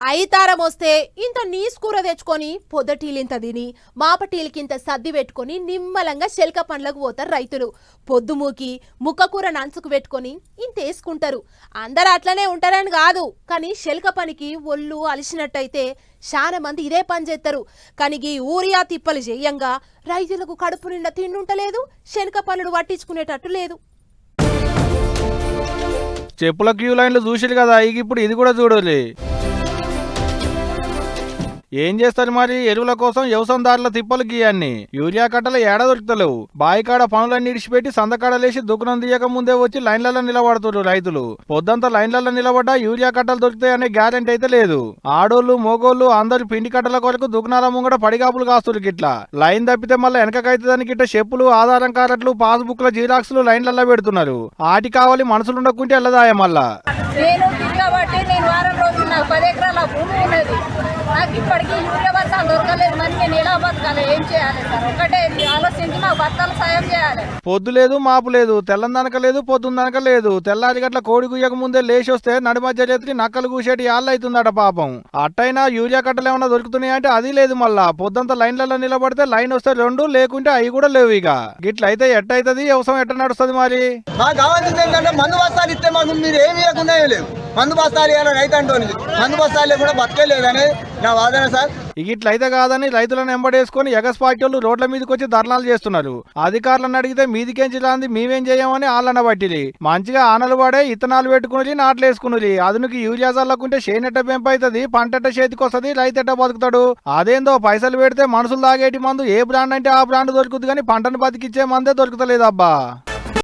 అయితారం వస్తే ఇంత నీసుకూర తెచ్చుకొని పొద్దటీలింత తిని మాపటీలకింత సర్ది పెట్టుకొని నిమ్మలంగా శెల్క పండ్లకు పోతారు రైతులు. పొద్దుమూకి ముక్క కూర నంచుకు పెట్టుకొని ఇంత వేసుకుంటారు అందరు అట్లనే ఉంటారని కాదు కానీ చెలక పనికి ఒళ్ళు అలిసినట్టయితే చాలా మంది ఇదే పని చేస్తారు కానీ ఈ ఊరియా తిప్పలు చేయంగా రైతులకు కడుపు నిండా తిండుంటలేదు శనక పనులు పట్టించుకునేటట్టు లేదు. చెప్పుల క్యూ లైన్లు చూసిరు కదా ఇప్పుడు ఇది కూడా చూడాలి. ఏం చేస్తారు మరి? ఎరువుల కోసం వ్యవసాయదారుల తిప్పలు గీయాన్ని. యూరియా కట్టలు ఏడ దొరుకుతలేవు. బాయికాడ పనులన్నీ ఇడిచిపెట్టి సందకాడలేసి దుకాణం తీయక ముందే వచ్చి లైన్లలో నిలబడుతున్నారు రైతులు. పొద్దంతా లైన్లలో నిలబడ్డా యూరియా కట్టలు దొరుకుతాయనే గ్యారెంటీ అయితే లేదు. ఆడోళ్ళు మోగోళ్ళు అందరు పిండి కట్టల కొరకు దుకాణాల ముంగట పడిగాపులు కాస్తున్నారు గిట్లా. లైన్ తప్పితే మళ్ళీ వెనకకైతుందని గిట్ట చెప్పులు ఆధారం కార్డులు పాస్బుక్ల జిరాక్స్లు లైన్లలో పెడుతున్నారు. ఆటి కావాలి మనుషులు ఉండకుంటే వెళ్ళదాయ మళ్ళా. నేను తిరగబట్టి నేను వారం రోజులు నాకు పది ఎకరాల భూమి నాకు ఇప్పటికీ యూరియా బత్తాలు దొరకలేదు. మరి నేను ఎలా బతకాలి? ఏం చేయాలి సార్? ఒకటే ఆలోచించి నాకు బత్తాలు సాయం చేయాలి. పొద్దు లేదు మాపు లేదు తెల్లందనక లేదు పొద్దుందనక లేదు. తెల్లారి గట్ల కోడి గుయ్యక ముందే లేచి వస్తే నడిమధ్య చేతికి నక్కలు కూసేటి యాళ్ళు అవుతుందట పాపం. అట్టయినా యూరియా కట్టలు ఏమన్నా దొరుకుతున్నాయి అంటే అది లేదు మళ్ళా. పొద్దంతా లైన్లలో నిలబడితే లైన్ వస్తే రెండు లేకుంటే అవి కూడా లేవు ఇక. గిట్ల అయితే ఎట్టయితది? వ్యవసాయం ఎట్ట నడుస్తుంది మరి? మాకు కావాల్సింది ఏంటంటే మందు బస్తాలు ఇస్తే మాకు మీరు ఏమి ఏం లేవు. మందు బస్తాలు ఇవ్వాలి రైతు అంటోని మందు బస్తాలు కూడా బతకలేదని నా వాదన సార్. ఇట్లా ఇట్లయితే కాదని రైతులను ఎంబడేసుకొని ఎగస్ పార్టీ వాళ్ళు రోడ్ల మీదకి వచ్చి ధర్నాలు చేస్తున్నారు. అధికారులను అడిగితే మీదికేం జిల్లాంది మేమేం చేయమని ఆళ్ళన్న పట్టిరి. మంచిగా ఆనలు పడే ఇత్తనాలు పెట్టుకుని నాట్లు వేసుకుని అదునికి యూరియా చల్లకుంటే చేనెట్ట పెంపైతుంది అవుతుంది పంటెట్ట చేతికి వస్తుంది రైతెట్ట బతుకుతాడు. అదేందో పైసలు పెడితే మనుషులు తాగేటి మందు ఏ బ్రాండ్ అంటే ఆ బ్రాండ్ దొరుకుతుంది కానీ పంటను బతికిచ్చే మందే దొరుకుతలేదు అబ్బా